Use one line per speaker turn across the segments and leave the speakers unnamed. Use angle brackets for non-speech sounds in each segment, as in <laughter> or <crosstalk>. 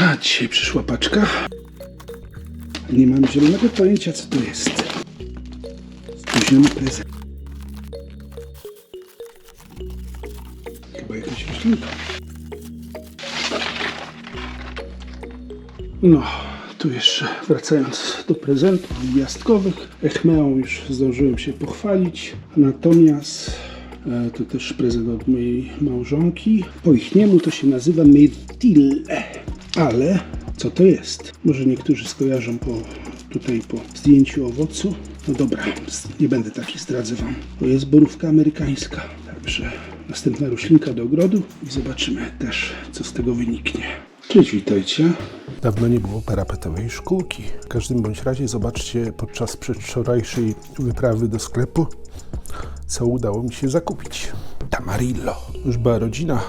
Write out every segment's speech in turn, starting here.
A dzisiaj przyszła paczka. Nie mam zielonego pojęcia, co to jest. Spóźniony prezent. Chyba jakaś roślinka. No, tu jeszcze wracając do prezentów gwiazdkowych. Echmeą już zdążyłem się pochwalić. Natomiast e, to też prezent od mojej małżonki. Po ich niemu to się nazywa Myrtille. Ale co to jest? Może niektórzy skojarzą po, tutaj po zdjęciu owocu. No dobra, nie będę taki zdradzę wam. To jest borówka amerykańska. Także następna roślinka do ogrodu i zobaczymy też, co z tego wyniknie. Cześć, witajcie. Dawno nie było parapetowej szkółki. W każdym bądź razie zobaczcie podczas przedwczorajszej wyprawy do sklepu, co udało mi się zakupić. Tamarillo. Już była rodzina,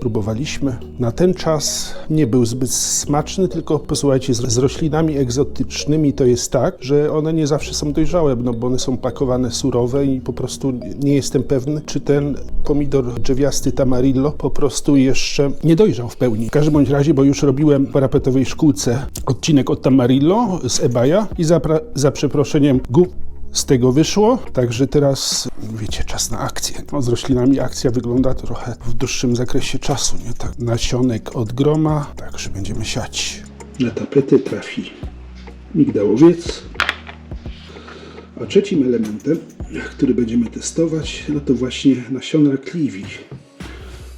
próbowaliśmy. Na ten czas nie był zbyt smaczny, tylko posłuchajcie, z, z roślinami egzotycznymi to jest tak, że one nie zawsze są dojrzałe, no bo one są pakowane surowe i po prostu nie jestem pewny, czy ten pomidor drzewiasty tamarillo po prostu jeszcze nie dojrzał w pełni. W każdym bądź razie, bo już robiłem w parapetowej szkółce odcinek od tamarillo z eBaya i za, za przeproszeniem gu z tego wyszło, także teraz, wiecie, czas na akcję. No, z roślinami akcja wygląda trochę w dłuższym zakresie czasu, nie tak? Nasionek od groma, także będziemy siać. Na tapetę trafi migdałowiec. A trzecim elementem, który będziemy testować, no to właśnie nasiona kliwi.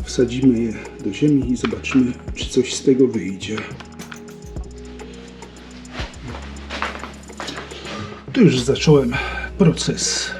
Wsadzimy je do ziemi i zobaczymy, czy coś z tego wyjdzie. Tu już zacząłem proces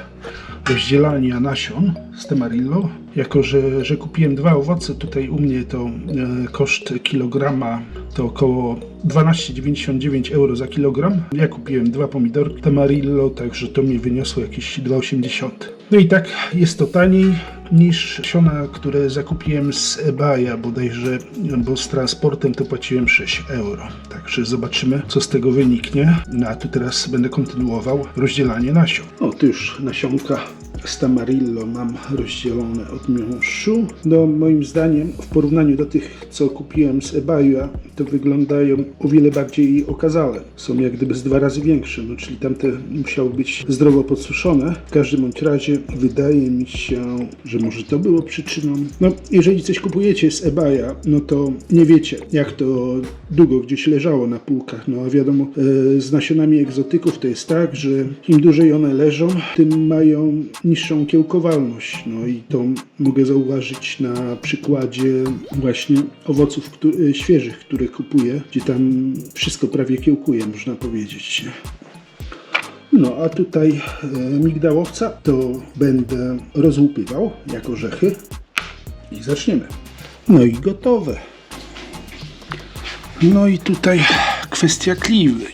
rozdzielania nasion z Temarillo. Jako, że, że kupiłem dwa owoce, tutaj u mnie to e, koszt kilograma to około 12,99 euro za kilogram. Ja kupiłem dwa pomidory Tamarillo, także to mi wyniosło jakieś 2,80. No i tak jest to taniej niż siona, które zakupiłem z eBaya bodajże, bo z transportem to płaciłem 6 euro. Także zobaczymy, co z tego wyniknie. No a tu teraz będę kontynuował rozdzielanie nasion. O, tu już nasionka z Tamarillo mam rozdzielone od miąższu. No moim zdaniem w porównaniu do tych, co kupiłem z eBaya, to wyglądają o wiele bardziej okazale. Są jak gdyby z dwa razy większe, no czyli tamte musiały być zdrowo podsuszone. W każdym bądź razie wydaje mi się, że może to było przyczyną. No jeżeli coś kupujecie z eBaya, no to nie wiecie jak to długo gdzieś leżało na półkach. No a wiadomo, e, z nasionami egzotyków to jest tak, że im dłużej one leżą, tym mają niższą kiełkowalność. No i to mogę zauważyć na przykładzie właśnie owoców któ- e, świeżych, które kupuję, gdzie tam wszystko prawie kiełkuje, można powiedzieć. No a tutaj e, migdałowca to będę rozłupywał jak orzechy i zaczniemy. No i gotowe. No i tutaj kwestia kliwy.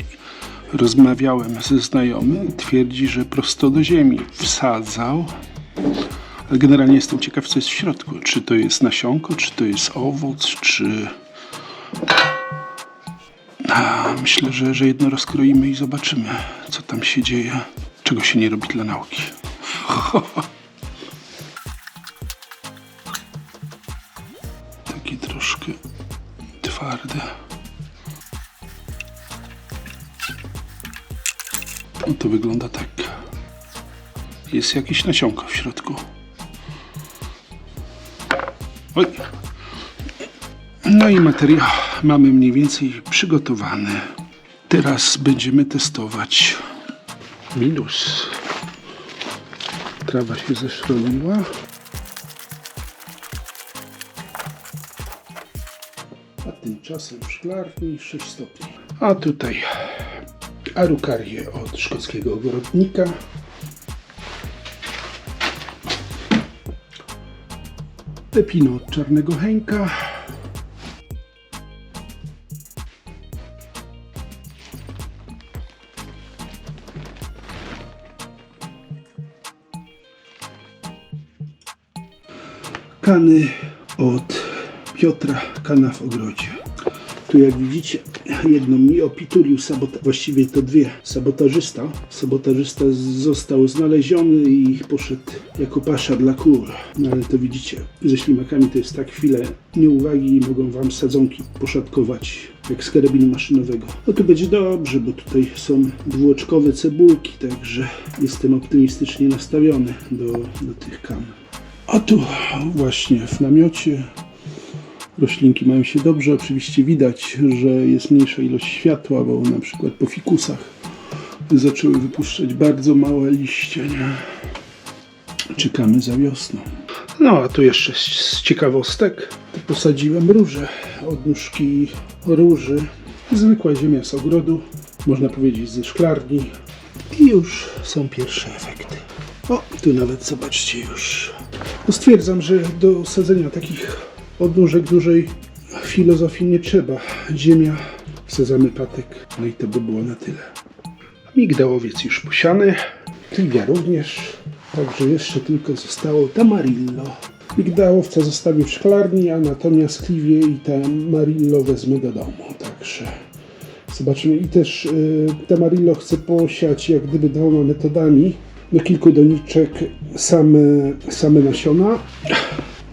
Rozmawiałem ze znajomym, twierdzi, że prosto do ziemi wsadzał. Ale generalnie jestem ciekaw, co jest w środku. Czy to jest nasionko, czy to jest owoc, czy... A, myślę, że, że jedno rozkroimy i zobaczymy, co tam się dzieje. Czego się nie robi dla nauki. <laughs> Taki troszkę twardy. No to wygląda tak. Jest jakieś nasionko w środku. Oj. No i materiał mamy mniej więcej przygotowany. Teraz będziemy testować minus. Trawa się zeszroniła. A tymczasem w szklarni 6 stopni. A tutaj arukarię od szkockiego ogrodnika. Pepino od czarnego henka. Kany od Piotra Kana w ogrodzie. Tu jak widzicie, jedną mi opitulił sabota, właściwie to dwie, sabotażysta. Sabotażysta został znaleziony i poszedł jako pasza dla kur. No ale to widzicie, ze ślimakami to jest tak chwilę nieuwagi i mogą wam sadzonki poszatkować jak z karabinu maszynowego. No to będzie dobrze, bo tutaj są dwuoczkowe cebulki, także jestem optymistycznie nastawiony do, do tych kam. A tu właśnie w namiocie roślinki mają się dobrze. Oczywiście widać, że jest mniejsza ilość światła, bo na przykład po fikusach zaczęły wypuszczać bardzo małe liście. Nie? Czekamy za wiosną. No a tu jeszcze z, ciekawostek posadziłem róże, odnóżki róży. Zwykła ziemia z ogrodu, można powiedzieć ze szklarni. I już są pierwsze efekty. O, tu nawet zobaczcie już. Stwierdzam, że do sadzenia takich odnóżek dużej filozofii nie trzeba. Ziemia, sadzamy patek, no i to by było na tyle. Migdałowiec już posiany, Kliwia również, także jeszcze tylko zostało tamarillo. Migdałowca zostawię w szklarni, a natomiast kliwie i tamarillo wezmę do domu, także zobaczymy. I też y, tamarillo chcę posiać jak gdyby dwoma metodami. Do kilku doniczek same, same nasiona,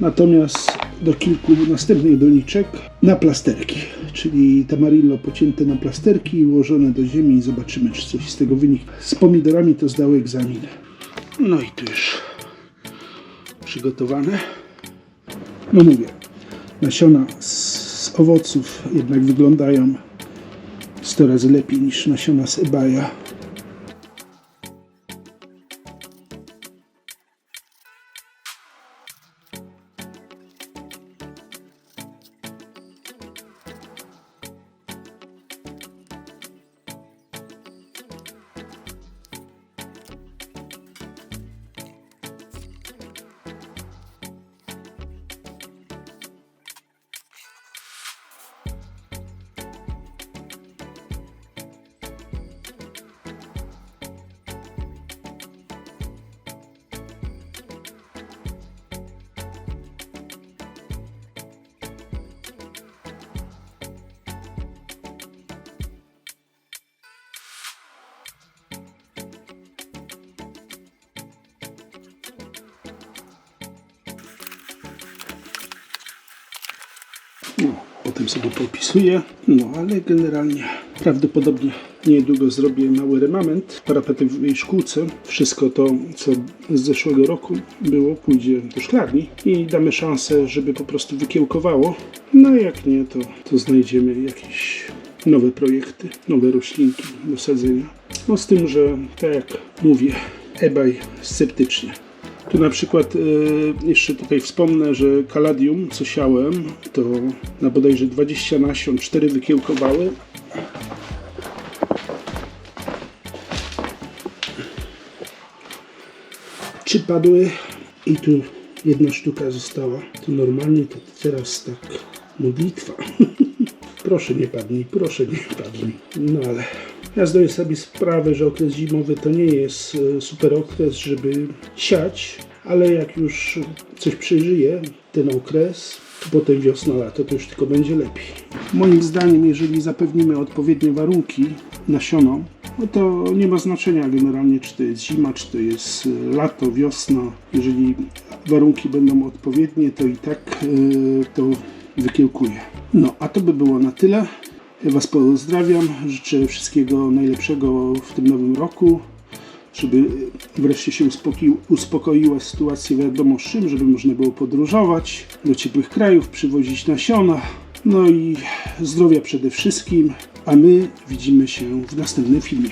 natomiast do kilku następnych doniczek na plasterki, czyli tamarillo pocięte na plasterki i ułożone do ziemi i zobaczymy, czy coś z tego wyniknie. Z pomidorami to zdały egzamin. No i tu już przygotowane. No mówię, nasiona z owoców jednak wyglądają 100 razy lepiej niż nasiona z ebaja. Potem sobie popisuję. No, ale generalnie prawdopodobnie niedługo zrobię mały remament parapetowej szkółce. Wszystko to, co z zeszłego roku było, pójdzie do szklarni i damy szansę, żeby po prostu wykiełkowało. No jak nie, to, to znajdziemy jakieś nowe projekty, nowe roślinki do sadzenia. No z tym, że tak jak mówię, ebaj sceptycznie. Tu na przykład y, jeszcze tutaj wspomnę, że kaladium, co siałem, to na bodajże 20 nasion 4 wykiełkowały. Trzy padły i tu jedna sztuka została. To normalnie to teraz tak modlitwa. <laughs> proszę nie padnij, proszę nie padnij. No ale ja zdaję sobie sprawę, że okres zimowy to nie jest e, super okres, żeby siać, ale jak już coś przeżyje ten okres, to potem wiosna, lato, to już tylko będzie lepiej. Moim zdaniem, jeżeli zapewnimy odpowiednie warunki nasionom, no to nie ma znaczenia generalnie, czy to jest zima, czy to jest e, lato, wiosna. Jeżeli warunki będą odpowiednie, to i tak e, to wykiełkuje. No, a to by było na tyle. Was pozdrawiam, życzę wszystkiego najlepszego w tym nowym roku, żeby wreszcie się uspokoił, uspokoiła sytuacja wiadomo z czym, żeby można było podróżować do ciepłych krajów, przywozić nasiona, no i zdrowia przede wszystkim, a my widzimy się w następnym filmie.